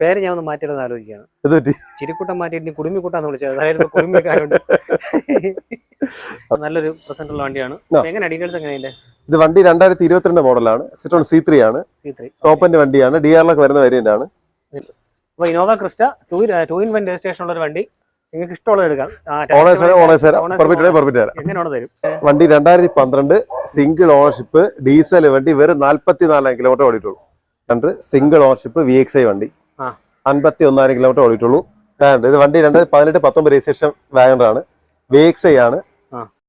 പേര് ഞാൻ ഒന്ന് മാറ്റിയെന്ന് ആലോചിക്കുകയാണ്. ചിരിക്കൂട്ടം മാറ്റിയിട്ട് കുടുമിക്കുട്ടാന്ന് വിളിച്ചത് അതായത് കുടുംബക്കാരുണ്ട് നല്ലൊരു പ്രസന്റ് വണ്ടിയാണ്. എങ്ങനെ ഡീറ്റെയിൽസ് എങ്ങനെ അതിന്റെ ഇത് വണ്ടി രണ്ടായിരത്തി ഇരുപത്തിരണ്ട് മോഡലാണ്. സിറ്റോൺ സി ത്രീ ആണ്. ടോപ്പന്റെ വണ്ടിയാണ്. ഡി ആറിലൊക്കെ വരുന്ന വേരിയന്റ് ആണ്. അപ്പൊ Innova Crysta two two in one registration ഉള്ള ഒരു വണ്ടി. നിങ്ങൾക്ക് ഇഷ്ടമുള്ളത് എടുക്കാം. വണ്ടി രണ്ടായിരത്തി പന്ത്രണ്ട് സിംഗിൾ ഓണർഷിപ്പ് ഡീസൽ വണ്ടി വെറും നാല്പത്തി നാലായിരം കിലോമീറ്റർ ഓടിയിട്ടുള്ളൂ. രണ്ട് single ownership V X I വണ്ടി. അൻപത്തി ഒന്നായിരം കിലോമീറ്റർ ഓടിയിട്ടുള്ളൂ ഇത് വണ്ടി രണ്ടായിരത്തി പതിനെട്ട് പത്തൊമ്പത് രജിസ്ട്രേഷൻ വാഗണറാണ്. വേക്സൈ ആണ്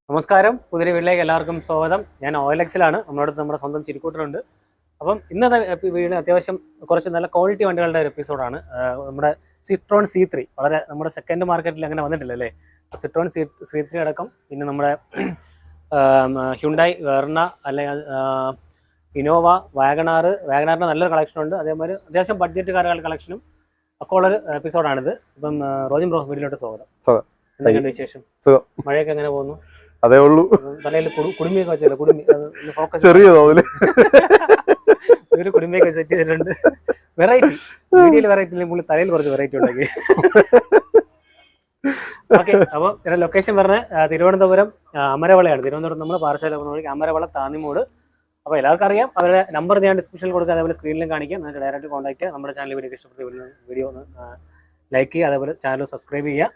നമസ്കാരം. പുതിയ വീട്ടിലേക്ക് എല്ലാവർക്കും സ്വാഗതം. ഞാൻ ഓയലക്സിലാണ്. നമ്മളോട് നമ്മുടെ സ്വന്തം ചിരിക്കൂട്ടറുണ്ട് അപ്പം ഇന്നത്തെ വീട് അത്യാവശ്യം കുറച്ച് നല്ല ക്വാളിറ്റി വണ്ടികളുടെ ഒരു എപ്പിസോഡാണ് നമ്മുടെ സിട്രോൺ സി ത്രീ വളരെ നമ്മുടെ സെക്കൻഡ് മാർക്കറ്റിൽ അങ്ങനെ വന്നിട്ടില്ല അല്ലേ? സിട്രോൺ സി സി ത്രീ അടക്കം പിന്നെ നമ്മുടെ ഹ്യുണ്ടായി വെർണ അല്ലെങ്കിൽ ഇനോവ വാഗണാറ് വാഗണാറിന് നല്ലൊരു കളക്ഷനുണ്ട് അതേമാതിരി അത്യാവശ്യം ബഡ്ജറ്റ് കാറുകളുടെ കളക്ഷനും ഒക്കെ ഉള്ളൊരു എപ്പിസോഡാണിത്. ഇപ്പം റോജിൻ ബ്രോസ് വീട്ടിലോട്ട് സ്വാഗതം. സ്വാഗതം. എന്തൊക്കെയുണ്ട് വിശേഷം? സുഖം. മഴയൊക്കെ എങ്ങനെ പോകുന്നു? അതേ ഉള്ളൂ. തലയിൽ കുടുമിയൊക്കെ വെച്ചല്ലോ? കുടുമി ഫോക്കസ് ചെറിയ തോതിൽ. ഒരു കുടുംബയൊക്കെ സെറ്റ് ചെയ്തിട്ടുണ്ട്. വെറൈറ്റി വീഡിയോയിൽ വെറൈറ്റി ഇല്ലെങ്കിൽ പുള്ളി തലയിൽ കുറച്ച് വെറൈറ്റി ഉണ്ടാക്കി. ഓക്കെ അപ്പോൾ ഇതിന്റെ ലൊക്കേഷൻ പറഞ്ഞ തിരുവനന്തപുരം അമരവളയാണ്. തിരുവനന്തപുരം നമ്മൾ പാർസൽ അമരവള താന്നിമൂട് അപ്പോൾ എല്ലാവർക്കും അറിയാം. അവരുടെ നമ്പർ ഞാൻ ഡിസ്ക്രിപ്ഷനിൽ കൊടുക്കുക അതേപോലെ സ്ക്രീനിലും കാണിക്കാം. നിങ്ങൾക്ക് ഡയറക്റ്റ് കോൺടാക്ട് നമ്മുടെ ചാനൽ വീഡിയോ ഇഷ്ടപ്പെട്ട വീഡിയോ ഒന്ന് ലൈക്ക് ചെയ്യുക. അതേപോലെ ചാനൽ സബ്സ്ക്രൈബ് ചെയ്യുക.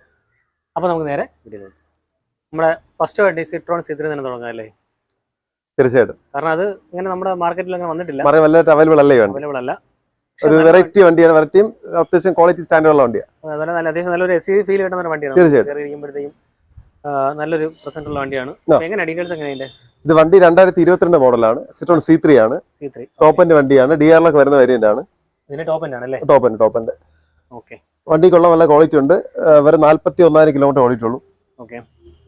അപ്പോൾ നമുക്ക് നേരെ വീഡിയോ നമ്മുടെ ഫസ്റ്റ് വേണ്ടി സിട്രോൺ സിത്രി തന്നെ തുടങ്ങാം അല്ലേ? തീർച്ചയായിട്ടും. കാരണം അത് ഇങ്ങനെ നമ്മുടെ മാർക്കറ്റിൽ അങ്ങനെ വന്നിട്ടില്ല. അവൈലബിൾ അല്ലേ അവൈലബിൾ അല്ല. ഒരു വെറൈറ്റി വണ്ടിയാണ്. വെറൈറ്റിയും അത്യാവശ്യം ക്വാളിറ്റി സ്റ്റാൻഡേർഡുള്ള വണ്ടിയാണ് അതുപോലെ നല്ല അത്യാവശ്യം നല്ലൊരു എസ് യു ഫീൽ കിട്ടുന്ന ഒരു വണ്ടിയാണ്. തീർച്ചയായിട്ടും. നല്ലൊരു പ്രസന്റ് ഉള്ള വണ്ടിയാണ്. എങ്ങനെ ഡീറ്റെയിൽസ് എങ്ങനെ അതിന്റെ ഇത് വണ്ടി രണ്ടായിരത്തി ഇരുപത്തിരണ്ട് മോഡലാണ്. സിറ്റോൺ സി ത്രീ ആണ്. ടോപ്പന്റെ വണ്ടിയാണ്. ഡി ആറിലൊക്കെ വരുന്ന വേരിയന്റ് ആണ്. ടോപ്പന്റെ ടോപ്പന്റെ വണ്ടിക്കുള്ള നല്ല ക്വാളിറ്റി ഉണ്ട്. വരെ വെറും നാല്പത്തി ഒന്നായിരം കിലോമീറ്റർ ഓടിയിട്ടുള്ളൂ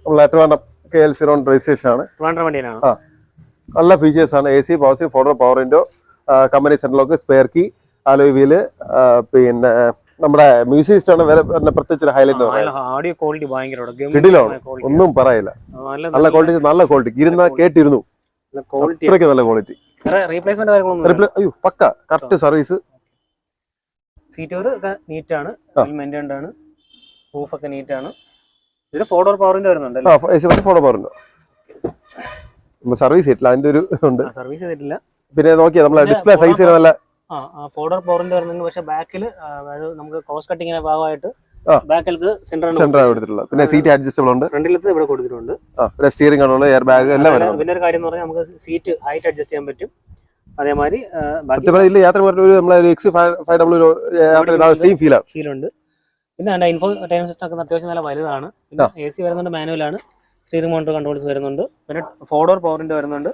നമ്മൾ Trivandrum K L zero registration ആണ്. നല്ല ഫീച്ചേഴ്സ് ആണ്. A C power seat four door power window company central lock spare key alloy wheel പിന്നെ നമ്മുടെ മ്യൂസിക് ആണ് പ്രത്യേകിച്ച് ഹൈലൈറ്റ് ഓഡിയോ ക്വാളിറ്റി ഭയങ്കര. ഒന്നും പറയില്ല. നല്ല ക്വാളിറ്റി നല്ല ക്വാളിറ്റി ഇരുന്ന കേട്ടിരുന്നു. അത്രയ്ക്ക് നല്ല ക്വാളിറ്റി അയ്യോ പക്ക. കറക്റ്റ് സർവീസ് സീറ്റോർ ഒക്കെ നീറ്റ് ആണ്. ആ. മെയിന്റൈൻഡ് ആണ്. പ്രൂഫ് ഒക്കെ നീറ്റ് ആണ്. ഇതിന് ഫോർ ഡോർ പവറിന്റെ വരുന്നുണ്ട് ആ A C four door power window service ചെയ്തിട്ടില്ല. അതിന്റെ ഒരു ഉണ്ട് സർവീസ് ചെയ്തിട്ടില്ല. പിന്നെ നോക്കിയാ നമ്മളെ ഡിസ്പ്ലേ സൈസ് നല്ല ആ ഫോർ ഡോർ പവറിന്റെ വരുന്നുണ്ട്. പക്ഷെ ബാക്കിൽ അതായത് നമുക്ക് ക്രോസ് കട്ടിങ്ങിന്റെ ഭാഗമായിട്ട്. ബാക്കിലത്ത് സെന്റർ കൊടുത്തിട്ടുള്ളത് പിന്നെ സീറ്റ് അഡ്ജസ്റ്റബിൾ ഉണ്ട്. ഫ്രണ്ടിലത്ത് ഇവിടെ കൊടുത്തിട്ടുണ്ട്. പിന്നെ സ്റ്റിയറിംഗ് കൺട്രോൾ എയർ ബാഗ് എല്ലാം വരും പിന്നെ ഒരു കാര്യം എന്ന് പറഞ്ഞാൽ നമുക്ക് സീറ്റ് ഹൈറ്റ് അഡ്ജസ്റ്റ് ചെയ്യാൻ പറ്റും. അതേമാതിരി ഇതിൽ യാത്ര പറഞ്ഞ ഒരു നമ്മളെ ഒരു എക്സ് ഫൈവ് യാത്ര സെയിം ഫീലാണ് ഫീൽ ഉണ്ട്. പിന്നെ അതിന്റെ ഇൻഫോ ടൈം സിസ്റ്റം ഒക്കെ അത്യാവശ്യം നല്ല വലുതാണ്. പിന്നെ എ സി വരുന്നുണ്ട് ആണ്. സ്റ്റീറിംഗ് മോണിറ്റർ കൺട്രോൾസ് വരുന്നുണ്ട്. പിന്നെ ഫോർ ഡോർ പവറിന്റെ വരുന്നുണ്ട്.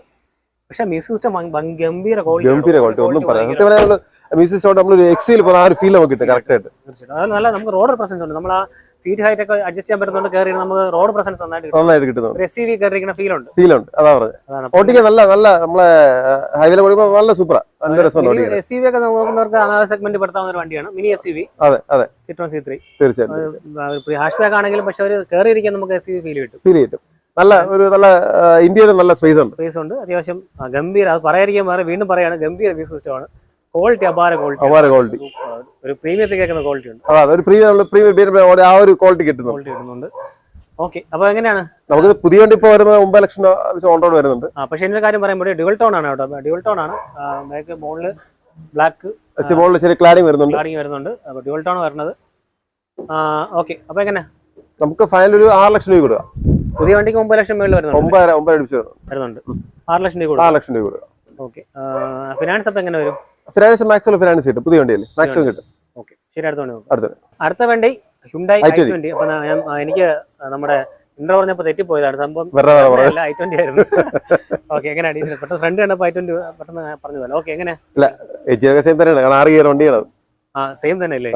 പക്ഷെ മ്യൂസിക് സിസ്റ്റം ഗംഭീര ഗംഭീര ക്വാളിറ്റി ഒന്നും പറയാം സത്യം പറഞ്ഞാൽ മ്യൂസിക് സ്റ്റോട്ട് നമ്മൾ ഒരു എക്സിൽ പോലെ ആ ഒരു ഫീൽ നമുക്ക് കിട്ടും കറക്റ്റ് ആയിട്ട്. തീർച്ചയായിട്ടും. അത് നല്ല നമുക്ക് റോഡ് പ്രസൻസ് ഉണ്ട്. നമ്മൾ ആ സീറ്റ് ഹൈറ്റ് ഒക്കെ അഡ്ജസ്റ്റ് ചെയ്യാൻ പറ്റുന്നുണ്ട് കയറി നമുക്ക് റോഡ് പ്രസൻസ് നന്നായിട്ട് നന്നായിട്ട് കിട്ടുന്നുണ്ട് എസ് വി കയറിയിരിക്കുന്ന ഫീൽ ഉണ്ട്. ഫീൽ ഉണ്ട്. അതാ പറഞ്ഞത് അതാണ് ഓട്ടിക്കാൻ നല്ല നല്ല നമ്മളെ ഹൈവേയിൽ ഓടിക്കുമ്പോൾ നല്ല സൂപ്പറാ നല്ല രസമാണ് ഓടിക്കാൻ എസ് വി ഒക്കെ നോക്കുന്നവർക്ക് ആ സെഗ്മെന്റ് പെടുത്താവുന്ന ഒരു വണ്ടിയാണ്. മിനി എസ് വി അതെ അതെ. സിട്രോൺ സി ത്രീ തീർച്ചയായിട്ടും ഹാഷ് ബാക്ക് ആണെങ്കിലും പക്ഷെ ഒരു കയറിയിരിക്കാൻ നമുക്ക് എസ് വി ഫീൽ കിട്ടും. ഫീൽ കിട്ടും. നല്ല ഒരു നല്ല ഇന്ത്യയിൽ നല്ല സ്പേസ് ഉണ്ട്. സ്പേസ് ഉണ്ട്. അത്യാവശ്യം ഗംഭീര അത് പറയാതിരിക്കാൻ വേറെ വീണ്ടും പറയാണ് ഗംഭീര വ്യൂ സിസ്റ്റമാണ് ക്വാളിറ്റി അപാര ക്വാളിറ്റി അപാര ക്വാളിറ്റി ഒരു പ്രീമിയത്തിൽ കേൾക്കുന്ന ക്വാളിറ്റി ഉണ്ട്. അതാ ഒരു പ്രീമിയം പ്രീമിയം ആ ഒരു ക്വാളിറ്റി കിട്ടുന്നു ക്വാളിറ്റി കിട്ടുന്നുണ്ട്. ഓക്കെ അപ്പൊ എങ്ങനെയാണ്? നമുക്ക് പുതിയ വണ്ടി ഇപ്പോൾ വരുമ്പോൾ ഒമ്പത് ലക്ഷം ഓൺ റോഡ് വരുന്നുണ്ട്. ആ പക്ഷെ എന്റെ കാര്യം പറയുമ്പോൾ ഡ്യുവൽ ടോൺ ആണ് കേട്ടോ. ഡ്യുവൽ ടോൺ ആണ്. ബാക്ക് മുകളിൽ ബ്ലാക്ക് മോളിൽ ചെറിയ ക്ലാഡിങ് വരുന്നുണ്ട്. ക്ലാഡിങ് വരുന്നുണ്ട്. അപ്പൊ ഡ്യുവൽ ടോൺ വരുന്നത്. ഓക്കെ അപ്പൊ എങ്ങനെ? നമുക്ക് ഫൈനൽ ഒരു ആറ് ലക്ഷം രൂപ കൊടുക്കുക പുതിയ വണ്ടിക്ക് ഒമ്പത് ലക്ഷം മേളിൽ വരുന്നുണ്ട്. ഒമ്പത് ഒമ്പത് അടിപ്പിച്ച് വരുന്നുണ്ട്. ആറ് ലക്ഷം രൂപ ആറ് ലക്ഷം രൂപ ഓക്കെ. ഫിനാൻസ് അപ്പൊ എങ്ങനെ വരും? ഫിനാൻസ് മാക്സിമം ഫിനാൻസ് കിട്ടും. പുതിയ വണ്ടിയല്ലേ? മാക്സിമം കിട്ടും. ഓക്കെ. ശരി അടുത്ത വണ്ടി നോക്കാം. അടുത്തത് അടുത്ത വണ്ടി ഹ്യുണ്ടായി ഐ i20. ട്വന്റി അപ്പൊ എനിക്ക് നമ്മുടെ ഇൻട്രോ പറഞ്ഞപ്പോ തെറ്റിപ്പോയതാണ്. സംഭവം പറയാം ഐ ട്വന്റി ആയിരുന്നു. ഓക്കെ എങ്ങനെ പെട്ടെന്ന് ഫ്രണ്ട് കണ്ടപ്പോ ഐ ട്വന്റി പെട്ടെന്ന് പറഞ്ഞു പോലെ ഓക്കെ എങ്ങനെ? സെയിം തന്നെയാണ്. ആ സെയിം തന്നെ അല്ലേ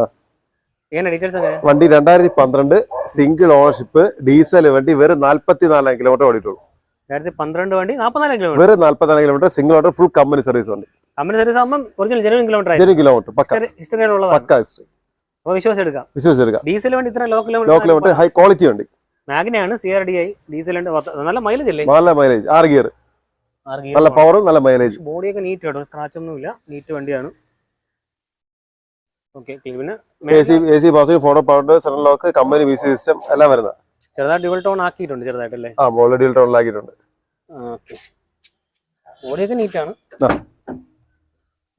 വണ്ടി രണ്ടായിരത്തി പന്ത്രണ്ട് സിംഗിൾ ഓണർഷിപ്പ് ഡീസൽ വണ്ടി വെറും നാല്പത്തി നാലായിരം കിലോമീറ്റർ ഓടിയിട്ടുള്ളൂ വെറും നാല്പത്തിനാല് kilometre single owner full company service company ആകുമ്പോൾ ഒറിജിനൽ ജെനുവൻ കിലോമീറ്റർ കിലോമീറ്റർ പക്ക. ഹിസ്റ്ററി വിശ്വസിച്ചെടുക്കാം. ഡീസൽ വണ്ടി ഇത്ര low low kilometre kilometre high quality വണ്ടി. മാഗ്നയാണ് C R D I diesel ഉണ്ട് പത്ത്- നല്ല മൈലേജ് അല്ലേ നല്ല മൈലേജ് ആറ് ഗിയർ നല്ല പവറും നല്ല മൈലേജ് ബോഡിയൊക്കെ നീറ്റ് കേട്ടോ സ്ക്രാച്ച് നീറ്റ് വണ്ടിയാണ്. A C C power four door power central lock company music system എല്ലാം വരുന്നത്. ചെറുതായിട്ട് ഡ്യുവൽ ടോൺ ആക്കിയിട്ടുണ്ട് ചെറുതായിട്ടല്ലേ? ആ ഓൾറെഡി ആക്കിയിട്ടുണ്ട്. ഓക്കെ ബോഡിയൊക്കെ നീറ്റാണ്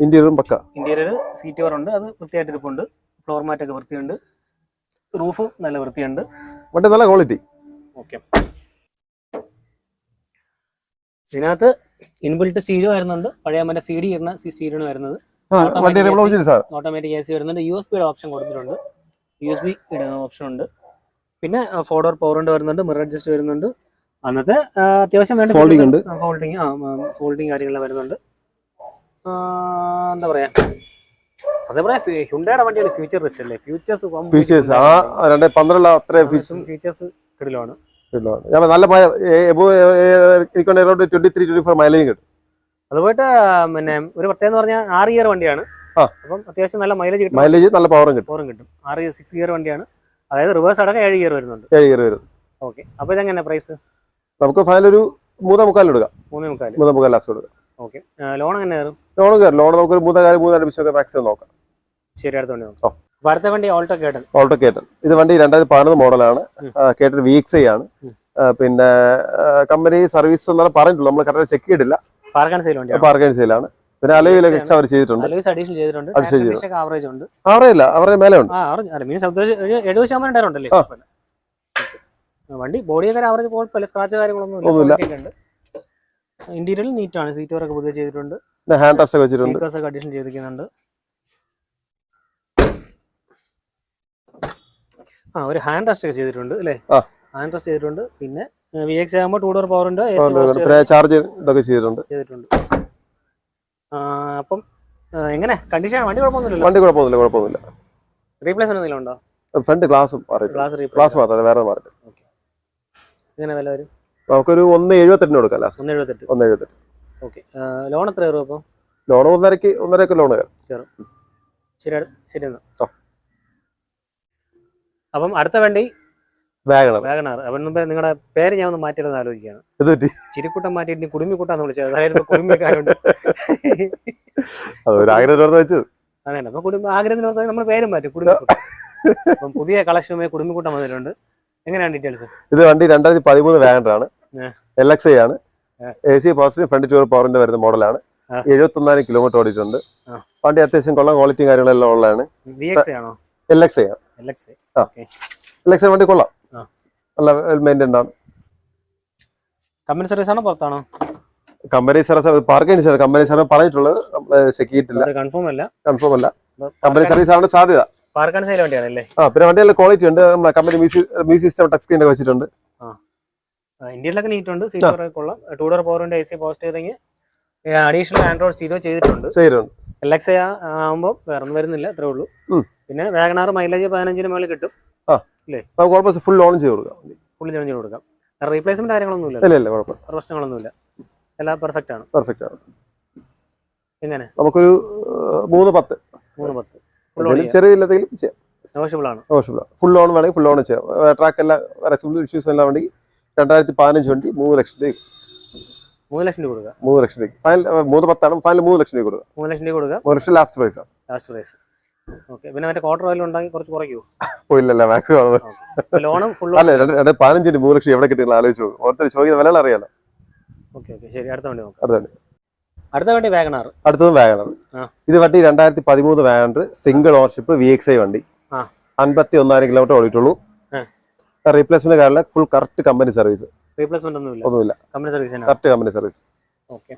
ഇന്റീരിയറും പക്ക. ഇന്റീരിയർ സീറ്റ് കവർ ഉണ്ട് അത് വൃത്തിയായിട്ട് ഇരിപ്പുണ്ട്. ഫ്ലോർ മാറ്റ് ഒക്കെ വൃത്തിയുണ്ട്. റൂഫ് നല്ല വൃത്തിയുണ്ട്. വണ്ടി നല്ല ക്വാളിറ്റി ഓക്കെ ഇതിനകത്ത് ഇൻബിൽറ്റ് സ്റ്റീരിയോ വരുന്നുണ്ട് പഴയ മറ്റേ സി ഡി ഇരുന്ന സി സ്റ്റീരിയോ വരുന്നത്. ഓട്ടോമാറ്റിക് എ സി വരുന്നുണ്ട് യു എസ് ബിയുടെ ഓപ്ഷൻ കൊടുത്തിട്ടുണ്ട് യു എസ് ബി ഓപ്ഷൻ ഉണ്ട് പിന്നെ ഫോർ ഡോർ പവർ ഉണ്ട് വരുന്നുണ്ട് മിറർ അഡ്ജസ്റ്റ് വരുന്നുണ്ട് അന്നത്തെ അത്യാവശ്യം വേണ്ട ഫോൾഡിംഗ് ഉണ്ട്. ഫോൾഡിംഗ് ആ ഫോൾഡിങ് കാര്യങ്ങളെല്ലാം വരുന്നുണ്ട് എന്താ പറയാ സത്യം പറയാ ഹ്യുണ്ടയുടെ വണ്ടിയാണ് ഫ്യൂച്ചർ റിസ്റ്റ് അല്ലേ ഫ്യൂച്ചേഴ്സ് ഫീച്ചേഴ്സ് ആ രണ്ട് പന്ത്രണ്ട് അത്ര ഫീച്ചേഴ്സ് ഫീച്ചേഴ്സ് കിടിലാണ് ഞാൻ നല്ല എനിക്കൊണ്ട് twenty three twenty four mileage കിട്ടും അതുപോയിട്ട് പിന്നെ ഒരു പ്രത്യേകത എന്ന് പറഞ്ഞാൽ ആറ് ഇയർ വണ്ടിയാണ്. അപ്പം അത്യാവശ്യം നല്ല മൈലേജ് കിട്ടും. മൈലേജ് നല്ല പവറും കിട്ടും. പവറും കിട്ടും. ആറ് സിക്സ് ഗിയർ വണ്ടിയാണ്. അതായത് റിവേഴ്സ് അടക്കം ഏഴ് ഗിയർ വരുന്നുണ്ട്. ഏഴ് ഗിയർ വരും ഓക്കെ അപ്പോൾ ഇതെങ്ങനെ പ്രൈസ് നമുക്ക് ഫൈനൽ ഒരു മൂന്നേ മുക്കാൽ എടുക്കാം മൂന്നേ മുക്കാൽ മൂന്നേ മുക്കാൽ ലാസ്റ്റ് കൊടുക്കാം ഓക്കെ ലോൺ എങ്ങനെ കയറും? ലോൺ കയറും. ലോൺ നമുക്ക് ഒരു മൂന്നേ കാര്യം മൂന്നര നിമിഷമൊക്കെ മാക്സിമം നോക്കാം. ശരി അടുത്ത വണ്ടി നോക്കാം. അടുത്ത വണ്ടി ഓൾട്ടോ കേട്ടൻ ഓൾട്ടോ കേട്ടൻ ഇത് വണ്ടി രണ്ടായിരത്തി പതിനൊന്ന് മോഡലാണ്. കേട്ടൻ വി എക്സ് ഐ ആണ്. പിന്നെ കമ്പനി സർവീസ് എന്നാണ് പറഞ്ഞിട്ടുള്ളൂ. നമ്മൾ കറക്റ്റ് ചെക്ക് ചെയ്തിട്ടില്ല. പാർക്കാൻ സെയിലാണ് പിന്നെ അലവിലൊക്കെ എക്സ്ട്രാ അവർ ചെയ്തിട്ടുണ്ട്. അഡീഷൻ ചെയ്തിട്ടുണ്ട്. ആവറേജ് ഉണ്ട്. ഇല്ല അവരുടെ മേലെ ഉണ്ട്. ആവറേജ് മീൻസ് എഴുപത് ശതമാനം ടയർ ഉണ്ടല്ലേ. വണ്ടി ബോഡിയൊക്കെ ആവറേജ് കുഴപ്പമില്ല. സ്ക്രാച്ച് കാര്യങ്ങളൊന്നും ഒന്നുമില്ല. ഇന്റീരിയൽ നീറ്റ് ആണ്. സീറ്റ് വർക്ക് പുതിയ ചെയ്തിട്ടുണ്ട്. ഹാൻഡ് ഒക്കെ വെച്ചിട്ടുണ്ട്. ഒക്കെ അഡീഷൻ ചെയ്തിരിക്കുന്നുണ്ട്. ആ ഒരു ഹാൻഡ് റെസ്റ്റ് ഒക്കെ ചെയ്തിട്ടുണ്ട് അല്ലേ? ഹാൻഡ് റെസ്റ്റ് ചെയ്തിട്ടുണ്ട്. പിന്നെ വി എക്സ് ആകുമ്പോൾ ടൂ ഡോർ പിന്നെ ചാർജ് ഇതൊക്കെ ചെയ്തിട്ടുണ്ട്. ചെയ്തിട്ടുണ്ട്. അപ്പം എങ്ങനെ? കണ്ടീഷൻ വണ്ടി കുഴപ്പമൊന്നുമില്ല വണ്ടി കുഴപ്പമൊന്നുമില്ല കുഴപ്പമൊന്നുമില്ല. റീപ്ലേസ് എന്തെങ്കിലും ഉണ്ടോ? ഫ്രണ്ട് ഗ്ലാസ് ഗ്ലാസ് ഗ്ലാസ് മാറില്ല വേറെ മാറില്ല എങ്ങനെ വില വരും? നമുക്കൊരു ഒന്ന് എഴുപത്തെട്ടിന് കൊടുക്കാം ലാസ്റ്റ് ഒന്ന് എഴുപത്തെട്ട്. ഒന്ന് എഴുപത്തെട്ട്. ഓക്കെ ലോൺ എത്ര കയറും അപ്പോൾ ലോൺ ഒന്നരക്ക് ഒന്നരക്ക് ലോൺ കയറും. ശരി ശരി എന്നാ അപ്പം അടുത്ത വണ്ടി വാഗണർ. വാഗണാർ. അവൻ നിങ്ങളുടെ പേര് ഞാൻ ഒന്ന് മാറ്റിയിരുന്ന് ആലോചിക്കുകയാണ്. ചിരിക്കൂട്ടം മാറ്റിയിട്ട് ഇനി കുടുംബിക്കുട്ടാന്ന് വിളിച്ചത്. അതായിരുന്നു കുടുംബക്കാരുണ്ട്. അത് ഒരു ആഗ്രഹം തുറന്ന് വെച്ചു. അതെ അപ്പൊ കുടുംബ ആഗ്രഹത്തിന് നമ്മൾ പേരും മാറ്റും കുടുംബക്കുട്ടം അപ്പം പുതിയ കളക്ഷനുമായി കുടുംബക്കൂട്ടം വന്നിട്ടുണ്ട്. എങ്ങനെയാണ് ഡീറ്റെയിൽസ്? ഇത് വണ്ടി രണ്ടായിരത്തി പതിമൂന്ന് വാഗണറാണ്. എൽ എക്സ് ഐ ആണ്. A C positive front door പവറിന്റെ വരുന്ന മോഡലാണ്. എഴുപത്തൊന്നായിരം കിലോമീറ്റർ ഓടിയിട്ടുണ്ട്. വണ്ടി അത്യാവശ്യം കൊള്ളാം ക്വാളിറ്റിയും കാര്യങ്ങളെല്ലാം ഉള്ളതാണ്. എൽ എക്സ് ഐ ആണ്? എൽ എക്സ് ആ. എൽ എക്സ് ഐ വണ്ടി കൊള്ളാം. നല്ല മെയിന്റൈൻഡ് ആണ് കമ്പനി സർവീസ് ആണോ. പുറത്താണോ company service park company service പറഞ്ഞിട്ടുള്ളത്. നമ്മൾ ചെക്ക് ചെയ്തിട്ടില്ല. കൺഫേം അല്ല. കൺഫേം അല്ല. കമ്പനി സർവീസ് ആണ് സാധ്യത. പാർക്കാൻ സൈഡ് വണ്ടിയാണല്ലേ? ആ പിന്നെ വണ്ടി നല്ല ക്വാളിറ്റി ഉണ്ട്. നമ്മുടെ company music system touch screen ഒക്കെ വെച്ചിട്ടുണ്ട്. ഇന്ത്യയിലൊക്കെ നീറ്റ് ഉണ്ട്. Seat two door A C additional Android സീറ്റോ ചെയ്തിട്ടുണ്ട്. ശരിയുണ്ട് എൽ എക്സ് ആകുമ്പോൾ വേറെ ഒന്നും വരുന്നില്ല അത്രേ ഉള്ളൂ. പിന്നെ വാഗണാർ മൈലേജ് പതിനഞ്ചിന് മുകളിൽ കിട്ടും. നമുക്ക് കുഴപ്പമില്ല ഫുൾ ഓൺ ചെയ്ത് കൊടുക്കാം. ഫുള്ള് ചെയ്ത് കൊടുക്കാം. റീപ്ലേസ്മെന്റ് കാര്യങ്ങളൊന്നും ഇല്ല ഇല്ല കുഴപ്പമില്ല. പ്രശ്നങ്ങളൊന്നുമില്ല എല്ലാം പെർഫെക്റ്റ് ആണ്. പെർഫെക്റ്റ് ആണ്. എങ്ങനെ? നമുക്കൊരു മൂന്ന് പത്ത്. മൂന്ന് പത്ത്. ഫുൾ ചെറിയ ഇല്ലെങ്കിലും ചെയ്യാം. നെഗോഷ്യബിൾ ആണ്. ആവശ്യമില്ല ഫുൾ ലോൺ വേണമെങ്കിൽ ഫുൾ ലോൺ ചെയ്യാം. ട്രാക്ക് എല്ലാം വേറെ സിമ്പിൾ ഇഷ്യൂസ് എല്ലാം വേണമെങ്കിൽ രണ്ടായിരത്തി പതിനഞ്ച് വണ്ടി മൂന്ന് ലക്ഷം രൂപ മൂന്ന് ലക്ഷം രൂപ കൊടുക്കുക. മൂന്ന് ലക്ഷം രൂപ ഫൈനൽ മൂന്ന് പത്താണ്. ഫൈനൽ മൂന്ന് ലക്ഷം രൂപ കൊടുക്കുക. മൂന്ന് ലക്ഷം രൂപ കൊടുക്കുക. ഒരു ലക്ഷം ലാസ്റ്റ് പ്രൈസ് ആണ്. Last price okay. പിന്നെ മറ്റേ ക്വാർട്ടർ ഓയിൽ ഉണ്ടെങ്കിൽ കുറച്ച് കുറയ്ക്കൂ. ഓ ഇല്ലല്ല മാക്സിമം ലോണും ഫുൾ അല്ല രണ്ട് രണ്ട് പതിനഞ്ചിന് മൂന്ന് ലക്ഷം എവിടെ കിട്ടുന്ന ആലോചിച്ചു ഓരോരുത്തർ ചോദിക്കുന്ന വില അറിയാലോ. Okay okay. ശരി അടുത്ത വണ്ടി നോക്കാം. അടുത്ത വണ്ടി. അടുത്ത വണ്ടി വാഗണാർ. അടുത്തതും വാഗണർ. ഇത് വണ്ടി രണ്ടായിരത്തി പതിമൂന്ന് WagonR single ownership V X I വണ്ടി. അൻപത്തി ഒന്നായിരം കിലോമീറ്റർ ഓടിയിട്ടുള്ളൂ. റീപ്ലേസ്മെന്റ് കാരണം full correct company service replacement ഒന്നുമില്ല. ഒന്നുമില്ല. Company service correct company service okay.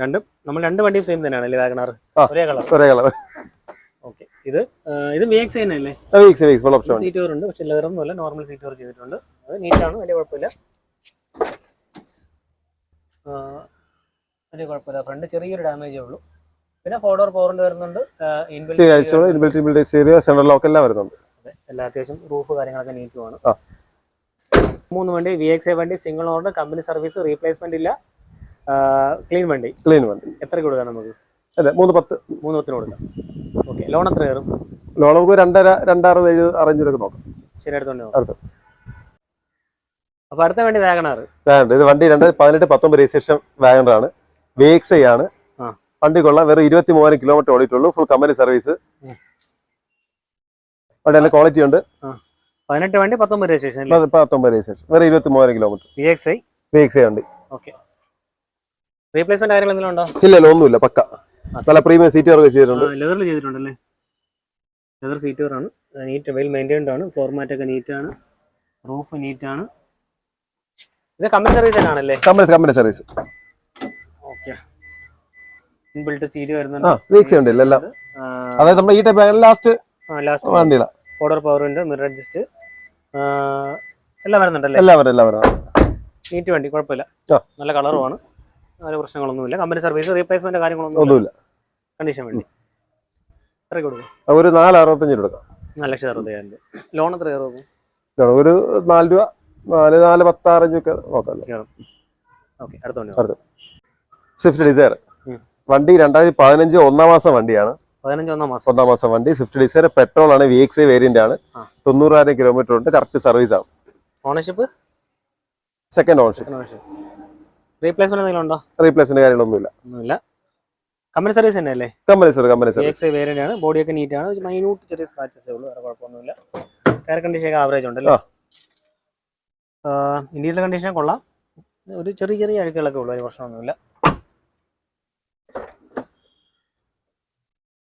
രണ്ടും. നമ്മൾ രണ്ട് വണ്ടിയും സെയിം തന്നെയാണ് അല്ലേ വാഗണാർ. ഒരേ കളർ. ഒരേ കളർ. ഇത് ഇത് വിഎക്സ് തന്നെ അല്ലേ? V X I V X full option seat ഉണ്ട് പക്ഷെ ലെതറും പോലെ നോർമൽ സീറ്റ് കവർ ചെയ്തിട്ടുണ്ട്. അത് നീറ്റാണ് വലിയ കുഴപ്പമില്ല. വലിയ കുഴപ്പമില്ല ഫ്രണ്ട് ചെറിയൊരു ഡാമേജേ ഉള്ളൂ. പിന്നെ ഫോർ ഡോർ പവറിന്റെ വരുന്നുണ്ട് സെൻട്രൽ ലോക്ക് എല്ലാം വരുന്നുണ്ട്. എല്ലാ അത്യാവശ്യം റൂഫ് കാര്യങ്ങളൊക്കെ നീറ്റുമാണ്. മൂന്ന് വണ്ടി വി എക്സ് ഐ വണ്ടി single owner company service replacement ഇല്ല. ക്ലീൻ വണ്ടി. ക്ലീൻ വണ്ടി. എത്ര കൊടുക്കാം നമുക്ക്? അതെ മൂന്ന് പത്ത്. മൂന്ന് പത്തിന് കൊടുക്കാം. ഓക്കെ ലോൺ എത്ര കയറും? ലോൺ നമുക്ക് രണ്ടര രണ്ടാറ് ഏഴ് അറേഞ്ച് ഒക്കെ നോക്കാം. ശരി അടുത്തോണ്ട് അടുത്ത. അപ്പൊ അടുത്ത വണ്ടി വാഗണാർ വാഗണർ ഇത് വണ്ടി രണ്ടായിരത്തി പതിനെട്ട് പത്തൊമ്പത് രജിസ്ട്രേഷൻ വാഗണറാണ്. വി എക്സ് ഐ ആണ്. വണ്ടി കൊള്ളാം വെറും ഇരുപത്തി മൂവായിരം കിലോമീറ്റർ ഓടിയിട്ടുള്ളൂ ഫുൾ കമ്പനി സർവീസ്. വണ്ടി നല്ല ക്വാളിറ്റി ഉണ്ട്. പതിനെട്ട് വണ്ടി പത്തൊമ്പത് രജിസ്ട്രേഷൻ പത്ത് പത്തൊമ്പത് രജിസ്ട്രേഷൻ. വെറും ഇരുപത്തി മൂവായിരം kilometre V X I V X വണ്ടി. ഓക്കെ റീപ്ലേസ്മെന്റ് കാര്യങ്ങൾ എന്തെങ്കിലും ഉണ്ടോ? ഇല്ല ഇല്ല ഒന്നുമില്ല പക്ക. നല്ല പ്രീമിയം സീറ്റ് വർക്ക് ചെയ്തിട്ടുണ്ട്. ലെതറിൽ ചെയ്തിട്ടുണ്ടല്ലേ? Leather seat neat well maintained ആണ്. ഫ്ലോർ മാറ്റ് ഒക്കെ നീറ്റ് ആണ്. റൂഫ് നീറ്റ് ആണ്. ഇത് കമ്പനി സർവീസ് തന്നെയാണല്ലേ company company service okay inbuilt stereo വരുന്നുണ്ട്. വി എക്സ് ഉണ്ട് എല്ലാം. അതായത് നമ്മുടെ ഈ ടൈപ്പ് ലാസ്റ്റ് ലാസ്റ്റ് വണ്ടിയില. ഓർഡർ പവർ ഉണ്ട്. മിറർ അഡ്ജസ്റ്റ് എല്ലാം വരുന്നുണ്ടല്ലേ? എല്ലാവരും എല്ലാവരും നീറ്റ് വണ്ടി കുഴപ്പമില്ല. നല്ല കളറുമാണ് നല്ല പ്രശ്നങ്ങളൊന്നുമില്ല. കമ്പനി സർവീസ് റീപ്ലേസ്മെന്റ് കാര്യങ്ങളൊന്നും ഒന്നുമില്ല. കണ്ടീഷൻ വേണ്ടി. എത്ര കൊടുക്കും? ഒരു നാല് അറുപത്തഞ്ച് എടുക്കാം നാല് ലക്ഷത്തി അറുപത്തയ്യായിരം രൂപ. ലോൺ എത്ര കയറും ഒരു നാല് രൂപ നാല് നാല് പത്താറഞ്ച് ഒക്കെ നോക്കാമല്ലോ ഓക്കെ അടുത്ത വണ്ടി സ്വിഫ്റ്റ് ഡിസയർ വണ്ടി രണ്ടായിരത്തി പതിനഞ്ച് ഒന്നാം മാസം വണ്ടിയാണ്. ഒന്നാം മാസം. വണ്ടി. സ്വിഫ്റ്റ് ഡിസയർ പെട്രോൾ ആണ് വി എക്സ് വേരിയന്റ് ആണ്. തൊണ്ണൂറായിരം കിലോമീറ്റർ ഉണ്ട് കറക്റ്റ് സർവീസ് ആണ്. ഓണർഷിപ്പ് സെക്കൻഡ് ഓണർഷിപ്പ് റീപ്ലേസ്മെന്റ് എന്തെങ്കിലും ഉണ്ടോ? കാര്യങ്ങളൊന്നുമില്ല. ഒന്നുമില്ല. കമ്പനി സർവീസ് തന്നെ അല്ലേ company sir company sir X variant ആണ് ബോഡിയൊക്കെ നീറ്റ് ആണ്. മൈന്യൂട്ട് ചെറിയ സ്ക്രാച്ചസേ ഉള്ളൂ. വേറെ കുഴപ്പമൊന്നുമില്ല. ടയർ കണ്ടീഷൻ ഒക്കെ ആവറേജ് ഉണ്ടല്ലോ? ഇന്ത്യയിലെ കണ്ടീഷൻ കൊള്ളാം. ഒരു ചെറിയ ചെറിയ അഴുക്കുകളൊക്കെ ഉള്ളൂ. ഒരു പ്രശ്നമൊന്നുമില്ല.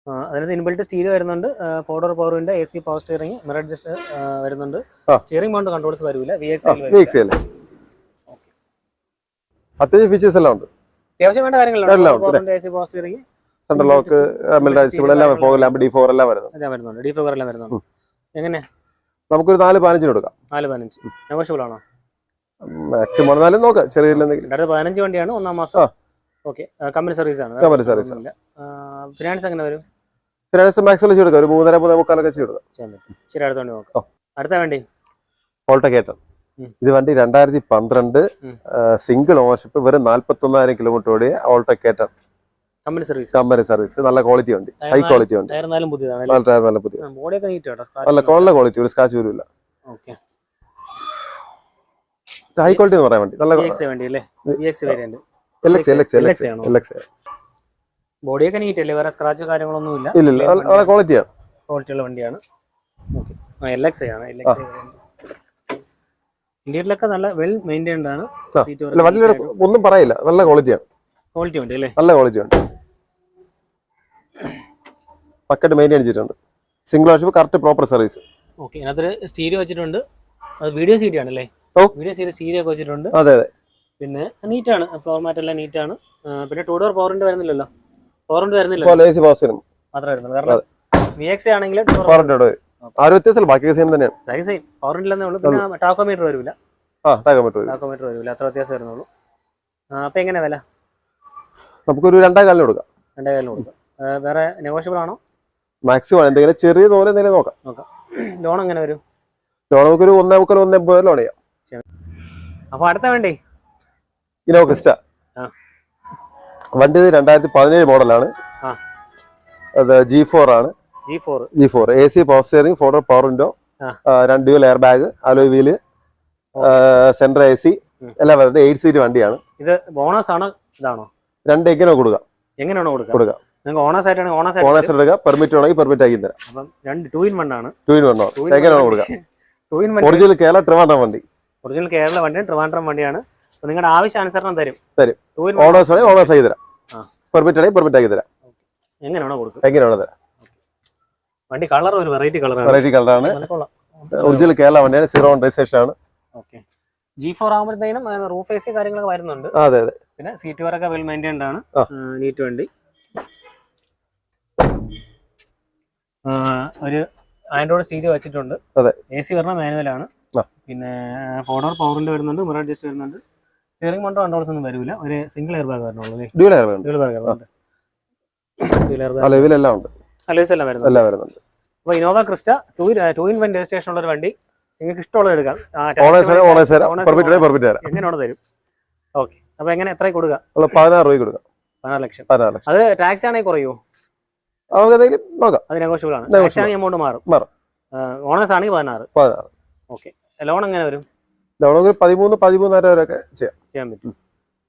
ആ, അതിനകത്ത് ഇൻബിൽറ്റ് സ്റ്റീൽ വരുന്നുണ്ട്. Four door power window A C power steering mirror adjust വരുന്നുണ്ട്. സ്റ്റിയറിംഗ് മൗണ്ട് കൺട്രോൾസ് വരില്ല വി എക്സ് അത്യാവശ്യം ഫീച്ചേഴ്സ് എല്ലാം ഉണ്ട്. അത്യാവശ്യം വേണ്ട കാര്യങ്ങളുണ്ട്. സെൻട്രൽ ലോക്ക് എല്ലാം ഫോർ ലാമ്പ് ഡി ഫോർ എല്ലാം വരുന്നുണ്ട്. ഡി ഫൈവർ എല്ലാം വരുന്നുണ്ട്. എങ്ങനെ? നമുക്കൊരു നാല് പതിനഞ്ചിന് കൊടുക്കാം. നാല് പതിനഞ്ച്. നെഗോഷ്യബിൾ ആണോ? മാക്സിമം എന്നാലും നോക്കാം. ചെറിയ രണ്ടായിരത്തി പതിനഞ്ച് വണ്ടിയാണ് ഒന്നാം മാസം. ആ. ഓക്കെ കമ്പനി സർവീസ് ആണ്. സർവീസ് ഫിനാൻസ് എങ്ങനെ വരും? ഫിനാൻസ് മാക്സിമം ചെയ്ത് കൊടുക്കാം. ഒരു മൂന്നര മൂന്നേ മുക്കാലൊക്കെ ചെയ്ത് കൊടുക്കാം. ശരി അടുത്ത വണ്ടി. നോക്കാം. അടുത്ത വണ്ടി? ഓൾട്ടോ ഉം. ഇത് വണ്ടി രണ്ടായിരത്തി പന്ത്രണ്ട്. സിംഗിൾ ഓണർഷിപ്പ് വെറും നാല്പത്തി ഒന്നായിരം കിലോമീറ്റർ ഓടിയ ഓൾട്ടക്കേറ്റർ കമ്പനി സർവീസ് കമ്പനി സർവീസ് നല്ല ക്വാളിറ്റി ഉണ്ട് ഹൈ ക്വാളിറ്റി ഉണ്ട് ടയർ നല്ല പുതിയ. നല്ല നല്ല ക്വാളിറ്റി ഒരു സ്ക്രാച്ച് വരില്ല ഹൈ ക്വാളിറ്റി എന്ന് പറയാൻ വേണ്ടി. നല്ല ബോഡിയൊക്കെ നീറ്റ് അല്ലേ? വേറെ സ്ക്രാച്ച് കാര്യങ്ങളൊന്നും ഇല്ല. നല്ല- ക്വാളിറ്റിയാണ് ക്വാളിറ്റിയുള്ള വണ്ടിയാണ്. എൽ എക്സ് ആണ്. എൽ എക്സ് ഇന്ത്യയിലൊക്കെ നല്ല വെൽ മെയിന്റൈൻഡ് ആണ് സീറ്റ് അല്ല ഒന്നും പറയില്ല. നല്ല ക്വാളിറ്റിയാണ് ക്വാളിറ്റി ഉണ്ട് അല്ലേ? നല്ല ക്വാളിറ്റി ഉണ്ട്. പക്കറ്റ് മെയിന്റൈൻ ചെയ്തിട്ടുണ്ട്. Single ownership correct proper service okay ഇതിനകത്തൊരു സ്റ്റീരിയോ വെച്ചിട്ടുണ്ട്. അത് വീഡിയോ സീഡി ആണല്ലേ. വീഡിയോ സീരി സ്റ്റീരിയോ ഒക്കെ വെച്ചിട്ടുണ്ട്. അതെ അതെ. പിന്നെ നീറ്റാണ് ഫോർമാറ്റ് എല്ലാം നീറ്റാണ് പിന്നെ ടൂ ഡോർ പവറിന്റെ വരുന്നില്ലല്ലോ? പവറിന്റെ വരുന്നില്ല മാത്രമേ വരുന്നുള്ളൂ. കാരണം വി എക്സ് ആണെങ്കിൽ പവറിന്റെ ആ ഒരു വ്യത്യാസമില്ല. ബാക്കി സെയിം തന്നെയാണ്. സെയിം ഇല്ലെന്നേ ഉള്ളൂ. പിന്നെ ടാക്കോമീറ്റർ വരില്ല ആ ടാക്കോമീറ്റർ ടാക്കോമീറ്റർ വരില്ല അത്ര വ്യത്യാസം വരുന്നുള്ളൂ. അപ്പൊ എങ്ങനെ വില? നമുക്കൊരു രണ്ടാം കാലിന് കൊടുക്കാം. രണ്ടേ കാലിന് കൊടുക്കാം. വേറെ നെഗോഷ്യബിൾ ആണോ? മാക്സിമം എന്തെങ്കിലും ചെറിയ തോലെ എന്തെങ്കിലും നോക്കാം. നോക്കാം. ലോൺ എങ്ങനെ വരും? ലോൺ നമുക്കൊരു ഒന്നേ മുക്കാൽ ഒന്നേ മുപ്പത് ലോൺ ചെയ്യാം. അപ്പൊ അടുത്ത വേണ്ടേ? ഇനോ ക്രിസ്റ്റ. വണ്ടി രണ്ടായിരത്തി പതിനേഴ് മോഡലാണ്. അത് ജി ഫോർ ആണ്. G four A C power steering four power window. രണ്ട് dual air bag alloy wheel central A C. എല്ലാം വരുന്നത് എയ്റ്റ് സീറ്റ് വണ്ടിയാണ്. ഇത് ബോണസ് ആണോ ഇതാണോ? രണ്ട് എങ്ങനെ കൊടുക്കുക എങ്ങനെയാണോ കൊടുക്കുക കൊടുക്കാം. നിങ്ങൾക്ക് ഓണസ് ആയിട്ടാണെങ്കിൽ ഓണസ് ആയിട്ട് ഓണേഴ്സ് എടുക്കുക പെർമിറ്റ് വേണമെങ്കിൽ പെർമിറ്റ് ആക്കി തരാം. അപ്പം രണ്ട് ടു ഇൻ വൺ ആണ്. ടൂ ഇൻ വണ്ണോ എങ്ങനെ കൊടുക്കാം. Two in one original Kerala Trivandrum വണ്ടി. ഒറിജിനൽ കേരള വണ്ടിയാണ് ട്രിവാൻഡ്രം വണ്ടിയാണ്. അപ്പൊ നിങ്ങളുടെ ആവശ്യാനുസരണം തരും. തരും. ടു ഇൻ ഓണേഴ്സ് വേണമെങ്കിൽ ഓണേഴ്സ് ആക്കി തരാം. ആ. പെർമിറ്റ് ആണെങ്കിൽ പെർമിറ്റ് ആക്കി തരാം. എങ്ങനെയാണോ കൊടുക്കുക? എങ്ങനെയാണ് തരാം. വണ്ടി കളർ ഒരു വെറൈറ്റി കളറാണ്. വെറൈറ്റി കളറാണ്. ഒറിജിനൽ കേരള വണ്ടിയാണ് സീറോ രജിസ്ട്രേഷൻ ആണ്. ഓക്കെ ജി ഫോർ ആകുമ്പോഴത്തേനും റൂഫ് എ സി കാര്യങ്ങളൊക്കെ വരുന്നുണ്ട്. അതെ അതെ. പിന്നെ സീറ്റ് വരൊക്കെ വെൽ മെയിന്റൈൻഡ് ആണ്. നീറ്റ് വണ്ടി. ഒരു ആൻഡ്രോയിഡ് സ്റ്റീരിയോ വെച്ചിട്ടുണ്ട്. അതെ. എ സി വരണ മാനുവലാണ് ആ. പിന്നെ ഫോർ ഡോർ പവറിന്റെ വരുന്നുണ്ട് മിറർ അഡ്ജസ്റ്റ് വരുന്നുണ്ട്. സ്റ്റിയറിംഗ് മോട്ടോ കൺട്രോൾസ് ഒന്നും വരില്ല ഒരു single air bag വരണുള്ളൂ dual air bag dual bag ഉണ്ട്. ഡ്യൂൽ എയർ ബാഗ് ഉണ്ട്. അലോയ്സ് എല്ലാം വരുന്നത് എല്ലാം വരുന്നുണ്ട്. അപ്പോൾ Innova Crysta two two in one registration ഉള്ള ഒരു വണ്ടി. നിങ്ങൾക്ക് ഇഷ്ടമുള്ളത് എടുക്കാം. ഓണേഴ്സ് ഓണേഴ്സ് owners പെർമിറ്റ് ആണെങ്കിൽ പെർമിറ്റ് തരാം. എങ്ങനെയാണ് തരും? ഓക്കെ. അപ്പൊ എങ്ങനെ എത്ര കൊടുക്കുക ഉള്ള പതിനാറ് രൂപ കൊടുക്കാം. പതിനാറ് ലക്ഷം. പതിനാറ് ലക്ഷം. അത് ടാക്സ് ആണെങ്കിൽ കുറയോ അത് നെഗോഷ്യബിൾ ആണ്. ടാക്സ് ആണെങ്കിൽ എമൗണ്ട് മാറും. മാറും. ഓണേഴ്സ് ആണെങ്കിൽ പതിനാറ്. പതിനാറ്. ഓക്കെ. ലോൺ എങ്ങനെ വരും? ലോൺ പതിമൂന്ന് പതിമൂന്നര ഒക്കെ ചെയ്യാം. ചെയ്യാൻ പറ്റും.